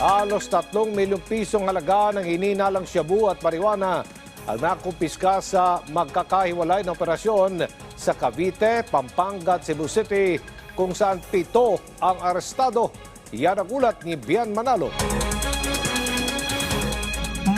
Halos 3 milyong pisong halaga ng ininalang shabu at marijuana ang nakumpiska sa magkakahiwalay na operasyon sa Cavite, Pampanga at Cebu City kung saan pito ang arestado. Yan ang ulat ni Bian Manalo.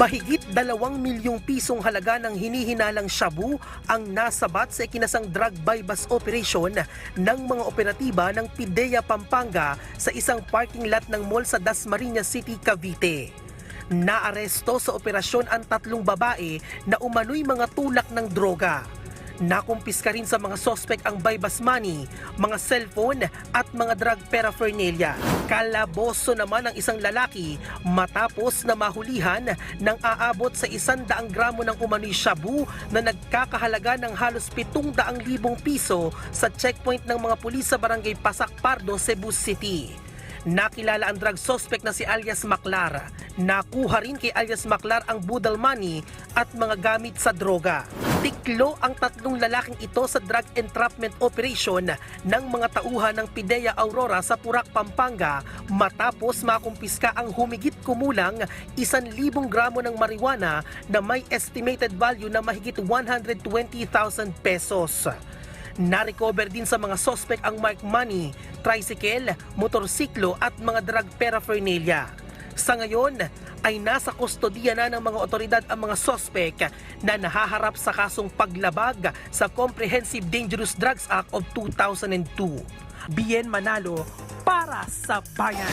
Mahigit dalawang milyong pisong halaga ng hinihinalang shabu ang nasabat sa ikinasang drug buy-bust operation ng mga operatiba ng Pidea Pampanga sa isang parking lot ng mall sa Dasmariñas City, Cavite. Naaresto sa operasyon ang tatlong babae na umano'y mga tulak ng droga. Nakumpiska rin sa mga sospek ang buy-bust money, mga cellphone at mga drug paraphernalia. Kalaboso naman ang isang lalaki matapos na mahulihan ng aabot sa isang daang gramo ng umano'y shabu na nagkakahalaga ng halos pitong daang libong piso sa checkpoint ng mga pulis sa barangay Pasak Pardo, Cebu City. Nakilala ang drug suspect na si alias Maklar. Nakuha rin kay alias Maklar ang budal money at mga gamit sa droga. Tiklo ang tatlong lalaking ito sa drug entrapment operation ng mga tauhan ng Pidea Aurora sa Purak, Pampanga matapos makumpiska ang humigit kumulang isan libong gramo ng marijuana na may estimated value na mahigit 120,000 pesos. Narecover din sa mga sospek ang mark money, tricycle, motorsiklo at mga drug paraphernalia. Sa ngayon ay nasa kustodiya na ng mga otoridad ang mga sospek na nahaharap sa kasong paglabag sa Comprehensive Dangerous Drugs Act of 2002. Bien Manalo para sa bayan.